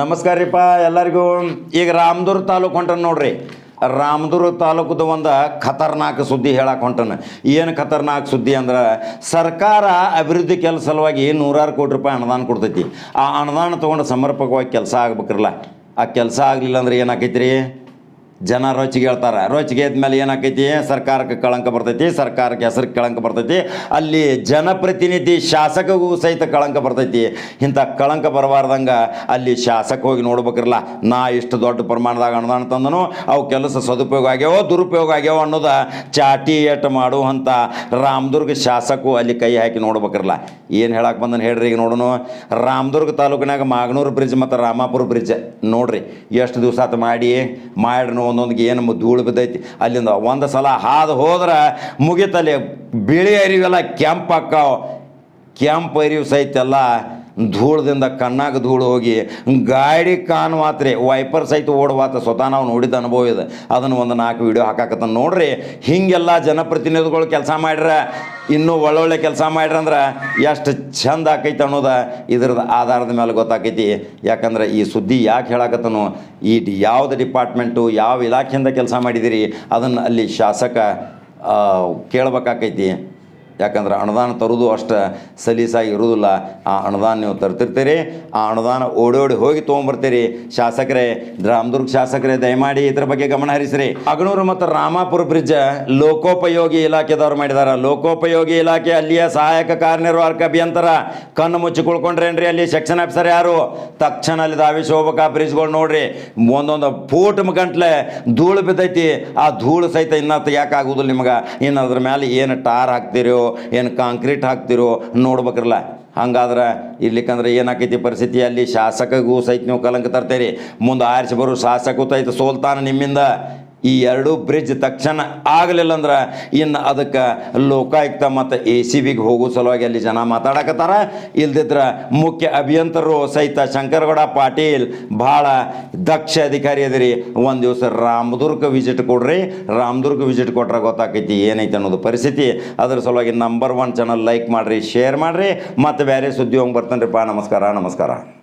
ನಮಸ್ಕಾರ ರೀಪ್ಪ ಎಲ್ಲರಿಗೂ. ಈಗ ರಾಮದುರ್ ತಾಲೂಕು ಹೊಂಟನ್ ನೋಡ್ರಿ. ರಾಮದುರ್ ತಾಲೂಕದ ಒಂದು ಖತರ್ನಾಕ್ ಸುದ್ದಿ ಹೇಳಕ್ಕೆ ಹೊಂಟನ. ಏನು ಖತರ್ನಾಕ್ ಸುದ್ದಿ ಅಂದ್ರೆ, ಸರ್ಕಾರ ಅಭಿವೃದ್ಧಿ ಕೆಲಸ ಸಲುವಾಗಿ ನೂರಾರು ಕೋಟಿ ರೂಪಾಯಿ ಅನುದಾನ ಕೊಡ್ತೈತಿ. ಆ ಅನುದಾನ ತೊಗೊಂಡು ಸಮರ್ಪಕವಾಗಿ ಕೆಲಸ ಆಗ್ಬೇಕ್ರಲ್ಲ. ಆ ಕೆಲಸ ಆಗಲಿಲ್ಲ ಅಂದ್ರೆ ಏನಾಕೈತಿ ರೀ ಜನ ರೊಚ್ಚಿಗೆ ಹೇಳ್ತಾರೆ, ರೊಚ್ಚಿಗೆ ಇದ್ಮೇಲೆ ಏನಾಕೈತಿ ಸರ್ಕಾರಕ್ಕೆ ಕಳಂಕ ಬರ್ತೈತಿ, ಸರ್ಕಾರಕ್ಕೆ ಹೆಸರು ಕಳಂಕ ಬರ್ತೈತಿ. ಅಲ್ಲಿ ಜನಪ್ರತಿನಿಧಿ ಶಾಸಕಗೂ ಸಹಿತ ಕಳಂಕ ಬರ್ತೈತಿ. ಇಂಥ ಕಳಂಕ ಬರಬಾರ್ದಂಗೆ ಅಲ್ಲಿ ಶಾಸಕ ಹೋಗಿ ನೋಡ್ಬೇಕಿರಲ್ಲ, ನಾ ಇಷ್ಟು ದೊಡ್ಡ ಪ್ರಮಾಣದಾಗ ಅನುದಾನ ತಂದನು, ಅವು ಕೆಲಸ ಸದುಪಯೋಗ ಆಗ್ಯಾವೋ, ದುರುಪಯೋಗ ಆಗ್ಯಾವೋ ಅನ್ನೋದ ಚಾಟಿ ಏಟ್ ಮಾಡುವಂಥ ರಾಮದುರ್ಗ ಶಾಸಕು ಅಲ್ಲಿ ಕೈ ಹಾಕಿ ನೋಡ್ಬೇಕಿರಲ್ಲ. ಏನು ಹೇಳಕ್ಕೆ ಬಂದನು ಹೇಳ್ರಿ ಈಗ ನೋಡೋಣ ರಾಮದುರ್ಗ ತಾಲೂಕಿನಾಗ ಮಾಗನೂರು ಬ್ರಿಡ್ಜ್ ಮತ್ತು ರಾಮಾಪುರ ಬ್ರಿಡ್ಜ್. ನೋಡ್ರಿ, ಎಷ್ಟು ದಿವಸ ಆತ ಮಾಡಿ? ಮಾಡ್ರಿ ಒಂದೊಂದಿಗೆ ಏನು ಧೂಳು ಬಿದ್ದೈತಿ. ಅಲ್ಲಿಂದ ಒಂದು ಸಲ ಹಾದು ಹೋದ್ರೆ ಮುಗಿತಲ್ಲಿ ಬಿಳಿ ಅರಿವೆಲ್ಲ ಕೆಂಪು ಅಕ್ಕಾವ ಕೆಂಪು ಅರಿವು ಸಹಿತ ಎಲ್ಲ ಧೂಳದಿಂದ ಕಣ್ಣಾಗ ಧೂಳು ಹೋಗಿ, ಗಾಡಿ ಕಾಣುವಾತ್ರೆ ವೈಪರ್ ಸಹಿತ ಓಡುವಾತ ಸ್ವತಃ ನಾವು ನೋಡಿದ ಅನುಭವ ಇದೆ. ಅದನ್ನು ಒಂದು ನಾಲ್ಕು ವಿಡಿಯೋ ಹಾಕಾಕತ್ತ ನೋಡ್ರಿ, ಹಿಂಗೆಲ್ಲ ಜನಪ್ರತಿನಿಧಿಗಳು ಕೆಲಸ ಮಾಡ್ರ, ಇನ್ನೂ ಒಳ್ಳೊಳ್ಳೆ ಕೆಲಸ ಮಾಡ್ರ ಅಂದ್ರೆ ಎಷ್ಟು ಚಂದ ಆಕೈತೆ ಅನ್ನೋದ ಇದ್ರದ ಆಧಾರದ ಮೇಲೆ ಗೊತ್ತಾಕೈತಿ. ಯಾಕಂದ್ರೆ ಈ ಸುದ್ದಿ ಯಾಕೆ ಹೇಳಾಕತ್ತನು, ಈ ಯಾವ್ದು ಡಿಪಾರ್ಟ್ಮೆಂಟು ಯಾವ ಇಲಾಖೆಯಿಂದ ಕೆಲಸ ಮಾಡಿದಿರಿ, ಅದನ್ನು ಅಲ್ಲಿ ಶಾಸಕ ಕೇಳ್ಬೇಕಾಕೈತಿ. ಯಾಕಂದ್ರೆ ಅನುದಾನ ತರೋದು ಅಷ್ಟು ಸಲೀಸಾಗಿ ಇರುವುದಿಲ್ಲ. ಆ ಅನುದಾನ ನೀವು ತರ್ತಿರ್ತೀರಿ, ಆ ಅನುದಾನ ಓಡೋಡಿ ಹೋಗಿ ತೊಗೊಂಬರ್ತೀರಿ. ಶಾಸಕರೇ, ರಾಮದುರ್ಗ ಶಾಸಕರೇ, ದಯಮಾಡಿ ಇದ್ರ ಬಗ್ಗೆ ಗಮನ ಹರಿಸ್ರಿ. ಅಗನೂರು ಮತ್ತು ರಾಮಾಪುರ ಬ್ರಿಡ್ಜ್ ಲೋಕೋಪಯೋಗಿ ಇಲಾಖೆದವ್ರು ಮಾಡಿದಾರ. ಲೋಕೋಪಯೋಗಿ ಇಲಾಖೆ ಅಲ್ಲಿಯ ಸಹಾಯಕ ಕಾರ್ಯನಿರ್ವಾಹಕ ಅಭಿಯಂತರ ಕಣ್ಣು ಮುಚ್ಚಿ ಕುಳ್ಕೊಂಡ್ರೇನ್ರಿ ಅಲ್ಲಿ ಸೆಕ್ಷನ್ ಆಫೀಸರ್ ಯಾರು? ತಕ್ಷಣ ಅಲ್ಲಿ ಧಾವಿಸಿ ಹೋಗ್ಬೇಕು ಆ ಬ್ರಿಡ್ಜ್ಗಳು ನೋಡ್ರಿ. ಒಂದೊಂದು ಫೂಟ್ ಗಂಟ್ಲೆ ಧೂಳು ಬಿದ್ದೈತಿ. ಆ ಧೂಳು ಸಹಿತ ಇನ್ನ ಯಾಕೆ ಆಗುದಿಲ್ಲ ನಿಮಗೆ. ಇನ್ನು ಅದ್ರ ಮೇಲೆ ಏನು ಟಾರ್ ಹಾಕ್ತಿರೋ ಏನು ಕಾಂಕ್ರೀಟ್ ಹಾಕ್ತಿರೋ ನೋಡ್ಬೇಕ್ರಲ್ಲ. ಹಂಗಾದ್ರೆ ಇರ್ಲಿಕ್ಕಂದ್ರೆ ಏನಾಕೈತಿ ಪರಿಸ್ಥಿತಿ? ಅಲ್ಲಿ ಶಾಸಕಗೂ ಸಹಿತ ನೀವು ಕಲಂಕ ತರ್ತೀರಿ. ಮುಂದೆ ಆರಿಸಿ ಬರೋ ಶಾಸಕ ಸಹಿತ ಸೋಲ್ತಾನ ನಿಮ್ಮಿಂದ ಈ ಎರಡೂ ಬ್ರಿಡ್ಜ್ ತಕ್ಷಣ ಆಗಲಿಲ್ಲ ಅಂದ್ರೆ ಇನ್ನು ಅದಕ್ಕೆ ಲೋಕಾಯುಕ್ತ ಮತ್ತು ಎ ಸಿ ಬಿಗೆ ಹೋಗೋ ಸಲುವಾಗಿ ಅಲ್ಲಿ ಜನ ಮಾತಾಡಕತ್ತಾರ. ಇಲ್ದಿದ್ರೆ ಮುಖ್ಯ ಅಭಿಯಂತರರು ಸಹಿತ ಶಂಕರಗೌಡ, ಪಾಟೀಲ್, ಭಾಳ ದಕ್ಷ ಅಧಿಕಾರಿ ಅದಿರಿ. ಒಂದು ದಿವಸ ರಾಮದುರ್ಗ ವಿಸಿಟ್ ಕೊಡ್ರಿ. ರಾಮದುರ್ಗ ವಿಸಿಟ್ ಕೊಟ್ರೆ ಗೊತ್ತಾಕೈತಿ ಏನೈತೆ ಅನ್ನೋದು ಪರಿಸ್ಥಿತಿ. ಅದ್ರ ಸಲುವಾಗಿ ನಂಬರ್ ಒನ್ ಚಾನಲ್ ಲೈಕ್ ಮಾಡಿರಿ ಶೇರ್ ಮಾಡಿರಿ. ಮತ್ತು ಬೇರೆ ಸುದ್ದಿ ಹೋಗಿ ಬರ್ತಾನೆ ನಮಸ್ಕಾರ ನಮಸ್ಕಾರ.